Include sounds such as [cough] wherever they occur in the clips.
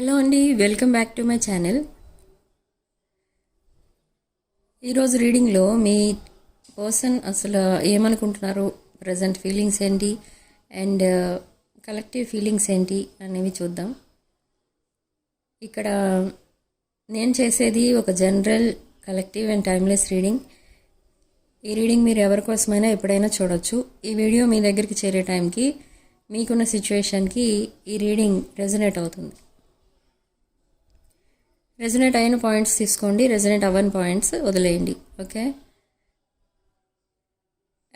Hello అండి welcome back to my channel. ఈరోజు రీడింగ్లో మీ పర్సన్ అసలు ఏమనుకుంటున్నారు? ప్రజెంట్ ఫీలింగ్స్ ఏంటి? అండ్ uh, కలెక్టివ్ ఫీలింగ్స్ ఏంటి? అనేవి చూద్దాం. ఇక్కడ నేను చేసేది ఒక general collective and timeless reading. ఈ రీడింగ్ మీరు ఎవరి కోసమైనా ఎప్పుడైనా చూడొచ్చు. ఈ వీడియో మీ దగ్గరికి చేరే టైంకి మీకున్న సిచ్యువేషన్కి ఈ రీడింగ్ రెజనేట్ అవుతుంది. రెజనేట్ అయిన పాయింట్స్ తీసుకోండి. రెజనేట్ అవ్వని పాయింట్స్ వదిలేయండి. ఓకే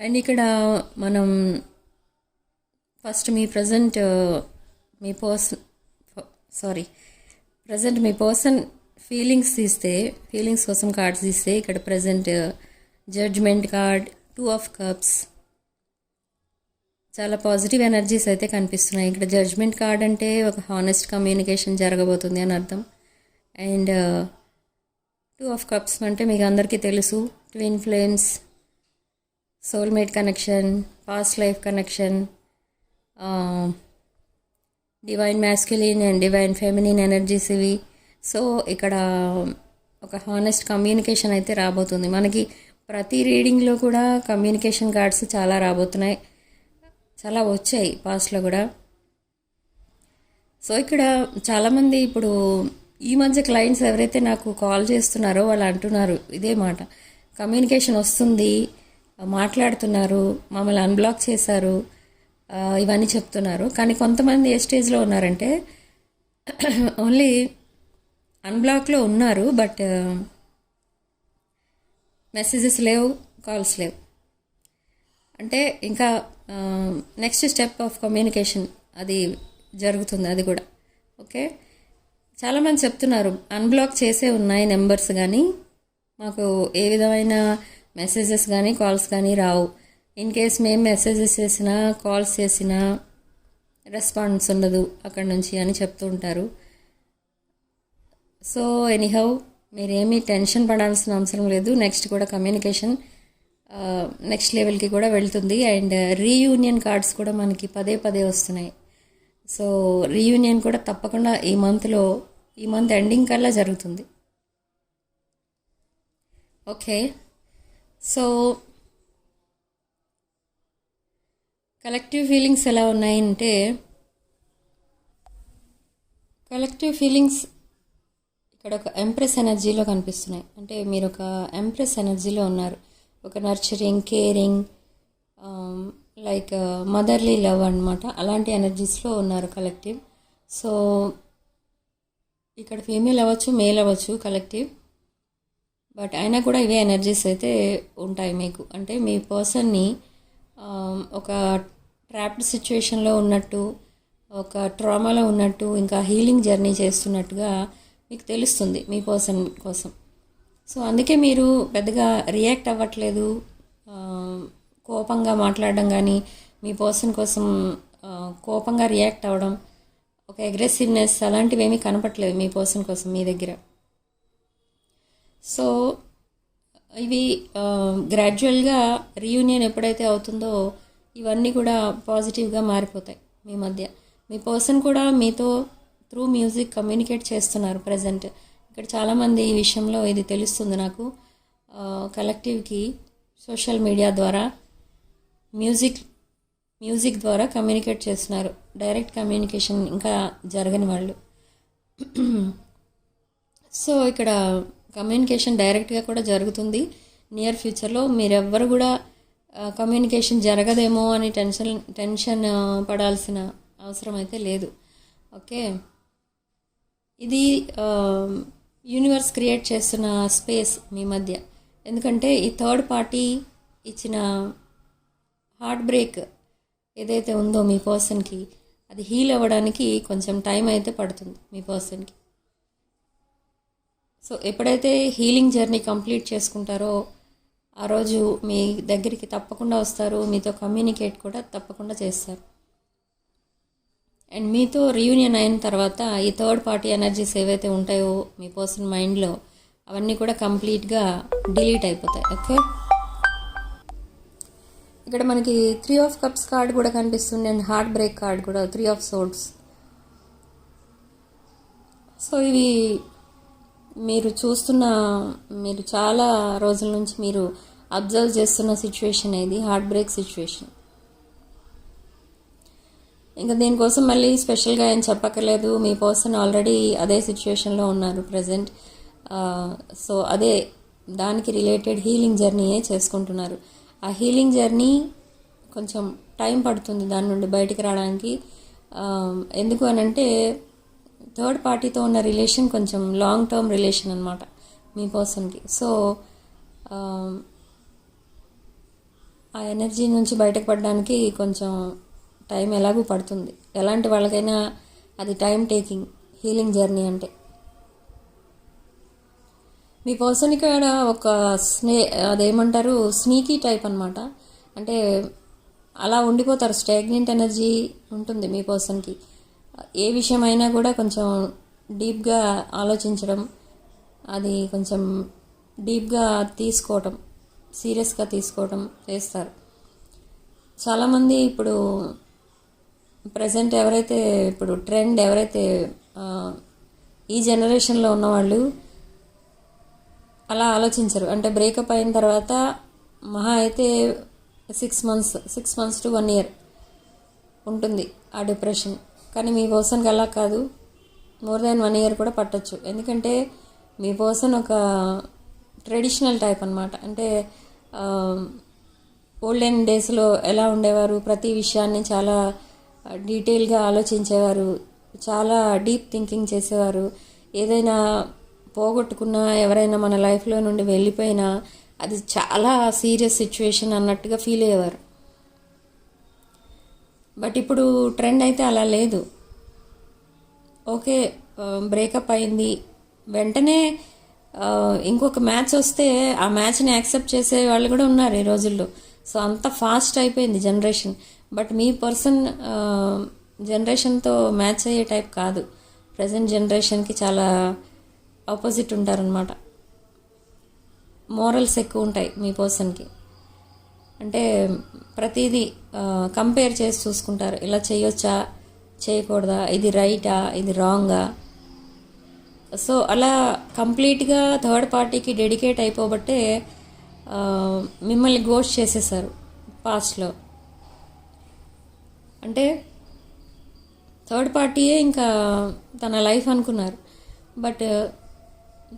అండ్ ఇక్కడ మనం ఫస్ట్ మీ ప్రజెంట్ మీ పర్సన్ సారీ ప్రజెంట్ మీ పర్సన్ ఫీలింగ్స్ తీస్తే ఫీలింగ్స్ కోసం కార్డ్స్ తీస్తే ఇక్కడ present judgement card two of cups చాలా పాజిటివ్ ఎనర్జీస్ అయితే కనిపిస్తున్నాయి. ఇక్కడ జడ్జ్మెంట్ కార్డ్ అంటే ఒక హానెస్ట్ కమ్యూనికేషన్ జరగబోతుంది అని అర్థం. అండ్ టూ ఆఫ్ కప్స్ అంటే మీకు అందరికీ తెలుసు. Twin flames soulmate connection past life connection divine masculine and divine feminine energies ఇవి. సో ఇక్కడ ఒక హానెస్ట్ కమ్యూనికేషన్ అయితే రాబోతుంది. మనకి ప్రతి రీడింగ్లో కూడా కమ్యూనికేషన్ కార్డ్స్ చాలా రాబోతున్నాయి. చాలా వచ్చాయి పాస్ట్లో కూడా. సో ఇక్కడ చాలామంది ఇప్పుడు ఈ మధ్య క్లయింట్స్ ఎవరైతే నాకు కాల్ చేస్తున్నారో వాళ్ళు అంటున్నారు ఇదే మాట. కమ్యూనికేషన్ వస్తుంది మాట్లాడుతున్నారు మమ్మల్ని అన్బ్లాక్ చేశారు ఇవన్నీ చెప్తున్నారు. కానీ కొంతమంది ఏ స్టేజ్లో ఉన్నారంటే [clears throat] ఓన్లీ అన్బ్లాక్లో ఉన్నారు బట్ మెసేజెస్ లేవు కాల్స్ లేవు. అంటే ఇంకా నెక్స్ట్ స్టెప్ ఆఫ్ కమ్యూనికేషన్ అది జరుగుతుంది అది కూడా. ఓకే చాలామంది చెప్తున్నారు అన్బ్లాక్ చేసే ఉన్నాయి నెంబర్స్ కానీ మాకు ఏ విధమైన మెసేజెస్ కానీ కాల్స్ కానీ రావు. ఇన్ కేస్ మేము మెసేజెస్ చేసినా కాల్స్ చేసినా రెస్పాన్స్ ఉండదు అక్కడ నుంచి అని చెప్తూ ఉంటారు. సో ఎనీహౌ మీరేమీ టెన్షన్ పడాల్సిన అవసరం లేదు. నెక్స్ట్ కూడా కమ్యూనికేషన్ నెక్స్ట్ లెవెల్కి కూడా వెళ్తుంది. అండ్ రీయూనియన్ కార్డ్స్ కూడా మనకి పదే పదే వస్తున్నాయి. సో రీయూనియన్ కూడా తప్పకుండా ఈ మంత్లో ఈ మంత్ ఎండింగ్ కల్లా జరుగుతుంది. ఓకే సో కలెక్టివ్ ఫీలింగ్స్ ఎలా ఉన్నాయంటే కలెక్టివ్ ఫీలింగ్స్ ఇక్కడ ఒక ఎంప్రెస్ ఎనర్జీలో కనిపిస్తున్నాయి. అంటే మీరు ఒక ఎంప్రెస్ ఎనర్జీలో ఉన్నారు. ఒక nurturing caring like uh, motherly love అన్నమాట. అలాంటి ఎనర్జీస్లో ఉన్నారు కలెక్టివ్ సో ఇక్కడ ఫీమేల్ అవ్వచ్చు మేల్ అవ్వచ్చు కలెక్టివ్ బట్ అయినా కూడా ఇవే ఎనర్జీస్ అయితే ఉంటాయి మీకు. అంటే మీ పర్సన్ని um, ఒక ట్రాప్డ్ సిచ్యువేషన్లో ఉన్నట్టు ఒక ట్రామాలో ఉన్నట్టు ఇంకా హీలింగ్ జర్నీ చేస్తున్నట్టుగా మీకు తెలుస్తుంది మీ పర్సన్ కోసం. సో అందుకే మీరు పెద్దగా రియాక్ట్ అవ్వట్లేదు. Um, కోపంగా మాట్లాడడం కానీ మీ పర్సన్ కోసం కోపంగా రియాక్ట్ అవ్వడం ఒక అగ్రెసివ్నెస్ అలాంటివి ఏమీ కనపట్లేదు మీ పర్సన్ కోసం మీ దగ్గర. సో ఇవి గ్రాడ్యువల్గా రీయూనియన్ ఎప్పుడైతే అవుతుందో ఇవన్నీ కూడా పాజిటివ్గా మారిపోతాయి మీ మధ్య. మీ పర్సన్ కూడా మీతో త్రూ మ్యూజిక్ కమ్యూనికేట్ చేస్తున్నారు ప్రజెంట్. ఇక్కడ చాలామంది ఈ విషయంలో ఇది తెలుస్తుంది నాకు. కలెక్టివ్కి సోషల్ మీడియా ద్వారా మ్యూజిక్ మ్యూజిక్ ద్వారా కమ్యూనికేట్ చేస్తున్నారు. డైరెక్ట్ కమ్యూనికేషన్ ఇంకా జరగని వాళ్ళు. సో ఇక్కడ కమ్యూనికేషన్ డైరెక్ట్గా కూడా జరుగుతుంది. నియర్ ఫ్యూచర్లో మీరెవ్వరు కూడా కమ్యూనికేషన్ జరగదేమో అని టెన్షన్ టెన్షన్ పడాల్సిన అవసరం అయితే లేదు. ఓకే? ఇది యూనివర్స్ క్రియేట్ చేస్తున్న స్పేస్ మీ మధ్య. ఎందుకంటే ఈ థర్డ్ పార్టీ ఇచ్చిన హార్ట్ బ్రేక్ ఏదైతే ఉందో మీ పర్సన్కి అది హీల్ అవ్వడానికి కొంచెం టైం అయితే పడుతుంది మీ పర్సన్కి. సో ఎప్పుడైతే హీలింగ్ జర్నీ కంప్లీట్ చేసుకుంటారో ఆ రోజు మీ దగ్గరికి తప్పకుండా వస్తారు మీతో కమ్యూనికేట్ కూడా తప్పకుండా చేస్తారు. అండ్ మీతో రీయూనియన్ అయిన తర్వాత ఈ థర్డ్ పార్టీ ఎనర్జీస్ ఏవైతే ఉంటాయో మీ పర్సన్ మైండ్లో అవన్నీ కూడా కంప్లీట్గా డిలీట్ అయిపోతాయి. ఓకే? ఇక్కడ మనకి త్రీ ఆఫ్ కప్స్ కార్డ్ కూడా కనిపిస్తుంది అండ్ హార్ట్ బ్రేక్ కార్డ్ కూడా త్రీ ఆఫ్ సోడ్స్ సో ఇవి మీరు చూస్తున్న మీరు చాలా రోజుల నుంచి మీరు అబ్జర్వ్ చేస్తున్న సిచ్యువేషన్ ఇది హార్ట్ బ్రేక్ సిచ్యువేషన్ ఇంకా దీనికోసం మళ్ళీ స్పెషల్గా ఏం చెప్పక్కర్లేదు. మీ పర్సన్ ఆల్రెడీ అదే సిచ్యువేషన్లో ఉన్నారు ప్రజెంట్ సో అదే దానికి రిలేటెడ్ హీలింగ్ జర్నీయే చేసుకుంటున్నారు. ఆ హీలింగ్ జర్నీ కొంచెం టైం పడుతుంది దాని నుండి బయటికి రావడానికి. ఎందుకు అని అంటే థర్డ్ పార్టీతో ఉన్న రిలేషన్ కొంచెం లాంగ్ టర్మ్ రిలేషన్ అనమాట మీ పర్సన్కి. సో ఆ, ఆ ఎనర్జీ నుంచి బయటకు పడడానికి కొంచెం టైం ఎలాగూ పడుతుంది. ఎలాంటి వాళ్ళకైనా అది టైం టేకింగ్ హీలింగ్ జర్నీ అంటే. మీ పర్సన్ ఇక్కడ ఒక స్నే అదేమంటారు స్నీకీ టైప్ అనమాట అంటే అలా ఉండిపోతారు స్టాగ్నెంట్ ఎనర్జీ ఉంటుంది మీ పర్సన్కి ఏ విషయమైనా కూడా కొంచెం డీప్గా ఆలోచించడం అది కొంచెం డీప్గా తీసుకోవటం సీరియస్గా తీసుకోవటం చేస్తారు. చాలామంది ఇప్పుడు ప్రజెంట్ ఎవరైతే ఇప్పుడు ట్రెండ్ ఎవరైతే ఈ జనరేషన్లో ఉన్నవాళ్ళు అలా ఆలోచించరు. అంటే బ్రేకప్ అయిన తర్వాత మహా అయితే six months six months to one year ఉంటుంది ఆ డిప్రెషన్. కానీ మీ పర్సన్కి అలా కాదు. మోర్ దాన్ వన్ ఇయర్ కూడా పట్టొచ్చు. ఎందుకంటే మీ పర్సన్ ఒక ట్రెడిషనల్ టైప్ అనమాట అంటే ఓల్డెన్ డేస్లో ఎలా ఉండేవారు ప్రతి విషయాన్ని చాలా డీటెయిల్గా ఆలోచించేవారు చాలా డీప్ థింకింగ్ చేసేవారు. ఏదైనా పోగొట్టుకున్నా ఎవరైనా మన లైఫ్లో నుండి వెళ్ళిపోయినా అది చాలా సీరియస్ సిచ్యువేషన్ అన్నట్టుగా ఫీల్ అయ్యేవారు. బట్ ఇప్పుడు ట్రెండ్ అయితే అలా లేదు. ఓకే బ్రేకప్ um, అయింది. వెంటనే uh, ఇంకొక మ్యాచ్ వస్తే ఆ మ్యాచ్ని యాక్సెప్ట్ చేసే వాళ్ళు కూడా ఉన్నారు ఈ రోజుల్లో. సో అంత ఫాస్ట్ అయిపోయింది జనరేషన్ బట్ మీ పర్సన్ జనరేషన్తో మ్యాచ్ అయ్యే టైప్ కాదు. ప్రజెంట్ జనరేషన్కి చాలా ఆపోజిట్ ఉంటారనమాట మోరల్స్ ఎక్కువ ఉంటాయి మీ పర్సన్కి అంటే ప్రతిదీ కంపేర్ చేసి చూసుకుంటారు. ఇలా చేయొచ్చా? చేయకూడదా? ఇది రైటా ఇది రాంగా సో అలా కంప్లీట్గా థర్డ్ పార్టీకి డెడికేట్ అయిపోబట్టే మిమ్మల్ని గోస్ట్ చేసేసారు పాస్ట్లో అంటే థర్డ్ పార్టీయే ఇంకా తన లైఫ్ అనుకున్నారు. బట్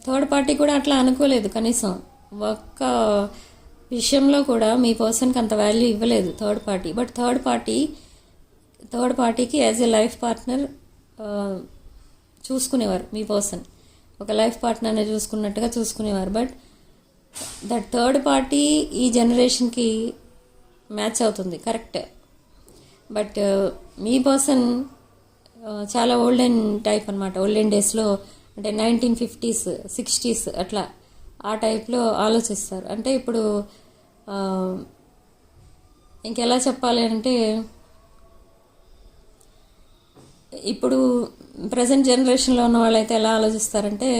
థర్డ్ పార్టీ కూడా అట్లా అనుకోలేదు కనీసం. ఒక్క విషయంలో కూడా మీ పర్సన్కి అంత వాల్యూ ఇవ్వలేదు third party but third party third పార్టీకి యాజ్ ఎ లైఫ్ పార్ట్నర్ చూసుకునేవారు మీ పర్సన్ ఒక లైఫ్ పార్ట్నర్ని చూసుకున్నట్టుగా చూసుకునేవారు. బట్ దట్ థర్డ్ పార్టీ ఈ జనరేషన్కి మ్యాచ్ అవుతుంది. కరెక్ట్ బట్ మీ పర్సన్ చాలా ఓల్డెన్ టైప్ అనమాట ఓల్డెన్ డేస్లో అంటే నైన్టీన్ ఫిఫ్టీస్ సిక్స్టీస్ అట్లా ఆ టైప్లో ఆలోచిస్తారు. అంటే ఇప్పుడు ఇంకెలా చెప్పాలి అంటే ఇప్పుడు ప్రజెంట్ జనరేషన్లో ఉన్న వాళ్ళైతే ఎలా ఆలోచిస్తారంటే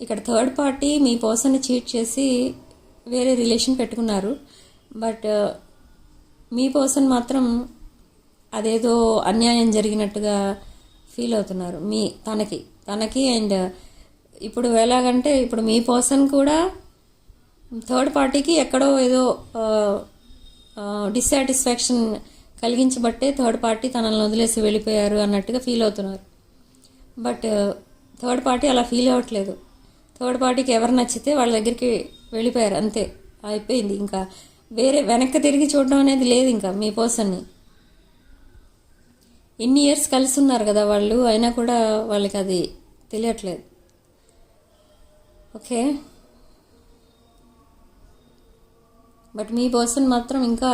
ఇక్కడ థర్డ్ పార్టీ మీ పర్సన్ని చీట్ చేసి వేరే రిలేషన్ పెట్టుకున్నారు. బట్ మీ పర్సన్ మాత్రం అదేదో అన్యాయం జరిగినట్టుగా ఫీల్ అవుతున్నారు. మీ తనకి. తనకి అండ్ ఇప్పుడు ఎలాగంటే ఇప్పుడు మీ పర్సన్ కూడా థర్డ్ పార్టీకి ఎక్కడో ఏదో డిస్సాటిస్ఫాక్షన్ కలిగించబట్టే థర్డ్ పార్టీ తనని వదిలేసి వెళ్ళిపోయారు అన్నట్టుగా ఫీల్ అవుతున్నారు. బట్ థర్డ్ పార్టీ అలా ఫీల్ అవ్వట్లేదు. థర్డ్ పార్టీకి ఎవరు నచ్చితే వాళ్ళ దగ్గరికి వెళ్ళిపోయారు. అంతే. అయిపోయింది. ఇంకా వేరే వెనక్కి తిరిగి చూడడం అనేది లేదు ఇంకా మీ పర్సన్ని. ఇన్ని ఇయర్స్ కలిసి ఉన్నారు కదా వాళ్ళు అయినా కూడా వాళ్ళకి అది తెలియట్లేదు. ఓకే? బట్ మీ పర్సన్ మాత్రం ఇంకా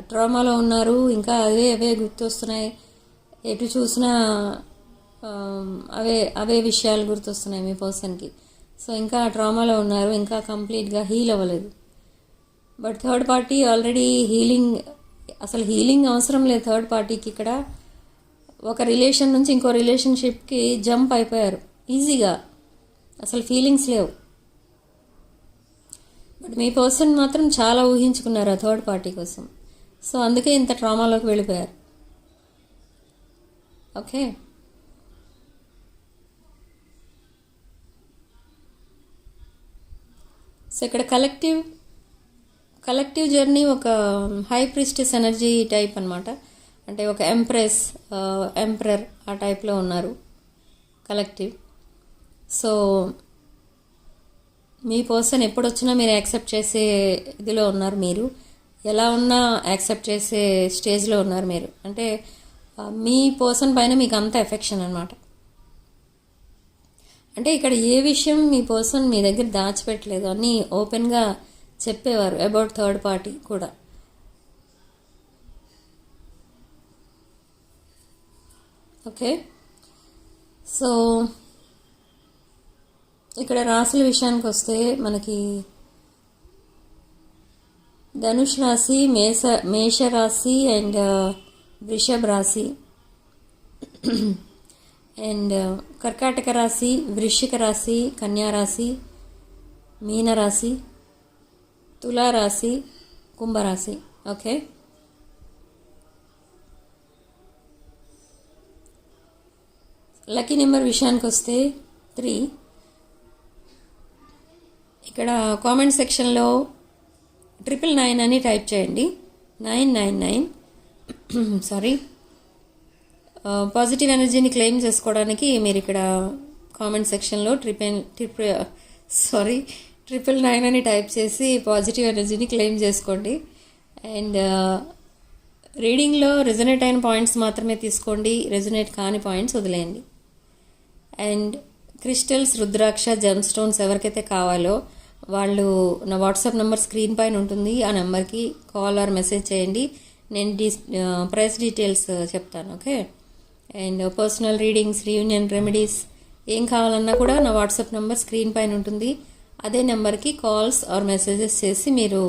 ట్రామాలో ఉన్నారు ఇంకా అవే అవే గుర్తొస్తున్నాయి. ఎటు చూసినా అవే అవే విషయాలు గుర్తొస్తున్నాయి మీ పర్సన్కి సో ఇంకా ట్రామాలో ఉన్నారు ఇంకా కంప్లీట్గా హీల్ అవ్వలేదు. But third party already healing అసలు హీలింగ్ అవసరం లేదు థర్డ్ పార్టీకి ఇక్కడ. ఒక రిలేషన్ నుంచి ఇంకో రిలేషన్షిప్కి జంప్ అయిపోయారు. ఈజీగా. అసలు ఫీలింగ్స్ లేవు. బట్ మీ పర్సన్ మాత్రం చాలా ఊహించుకున్నారు ఆ థర్డ్ పార్టీ కోసం. సో అందుకే ఇంత ట్రామాలోకి వెళ్ళిపోయారు. ఓకే. సో ఇక్కడ కలెక్టివ్ కలెక్టివ్ జర్నీ ఒక హై ప్రిస్టిస్ ఎనర్జీ టైప్ అనమాట అంటే ఒక ఎంప్రెస్ ఎంప్రర్ ఆ టైప్లో ఉన్నారు కలెక్టివ్ సో మీ పర్సన్ ఎప్పుడు వచ్చినా మీరు యాక్సెప్ట్ చేసే ఇదిలో ఉన్నారు మీరు. ఎలా ఉన్నా యాక్సెప్ట్ చేసే స్టేజ్లో ఉన్నారు మీరు. అంటే మీ పర్సన్ పైన మీకు అంత ఎఫెక్షన్ అనమాట అంటే ఇక్కడ ఏ విషయం మీ పర్సన్ మీ దగ్గర దాచిపెట్టలేదు అన్నీ ఓపెన్గా చెప్పేవారు అబౌట్ థర్డ్ పార్టీ కూడా. ఓకే సో ఇక్కడ రాశుల విషయానికి వస్తే మనకి ధనుష్ రాశి మేష మేష రాశి అండ్ uh, వృషభ రాశి. అండ్ uh, కర్కాటక రాశి వృశ్చిక రాశి కన్యారాశి రాశి మీన రాశి రాశి కుంభరాశి. ఓకే లక్కీ నెంబర్ విషయానికి వస్తే త్రీ. ఇక్కడ కామెంట్ సెక్షన్లో ట్రిపుల్ నైన్ అని టైప్ చేయండి. Nine nine nine. Sorry. Positive ఎనర్జీని క్లెయిమ్ చేసుకోవడానికి మీరు ఇక్కడ కామెంట్ సెక్షన్లో triple trip sorry triple nine అని టైప్ చేసి పాజిటివ్ ఎనర్జీని క్లెయిమ్ చేసుకోండి. అండ్ రీడింగ్లో రెజనేట్ అయిన పాయింట్స్ మాత్రమే తీసుకోండి. రెజనేట్ కాని పాయింట్స్ వదిలేయండి. And crystals rudraksha gemstones ఎవరికైతే కావాలో వాళ్ళు నా వాట్సాప్ నెంబర్ స్క్రీన్ పైన ఉంటుంది. ఆ నెంబర్కి కాల్ ఆర్ మెసేజ్ చేయండి. నేను డీ ప్రైస్ డీటెయిల్స్ చెప్తాను okay? And personal readings reunion remedies ఏం కావాలన్నా కూడా నా వాట్సాప్ నెంబర్ స్క్రీన్ పైన ఉంటుంది. అదే నెంబర్కి కాల్స్ ఆర్ మెసేజెస్ చేసి మీరు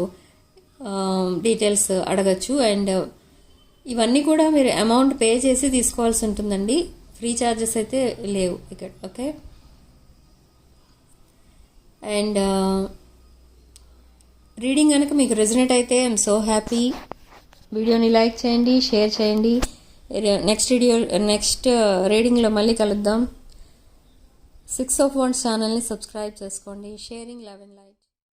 డీటెయిల్స్ అడగచ్చు. అండ్ ఇవన్నీ కూడా మీరు అమౌంట్ పే చేసి తీసుకోవాల్సి ఉంటుందండి. ఫ్రీ ఛార్జెస్ అయితే లేవు ఇక్కడ ఓకే? అండ్ రీడింగ్ కనుక మీకు రెజినేట్ అయితే ఐఎమ్ సో హ్యాపీ. వీడియోని లైక్ చేయండి షేర్ చేయండి. నెక్స్ట్ వీడియో నెక్స్ట్ రీడింగ్లో మళ్ళీ కలుద్దాం. సిక్స్ ఆఫ్ వన్స్ ఛానల్ని సబ్స్క్రైబ్ చేసుకోండి. Sharing eleven like.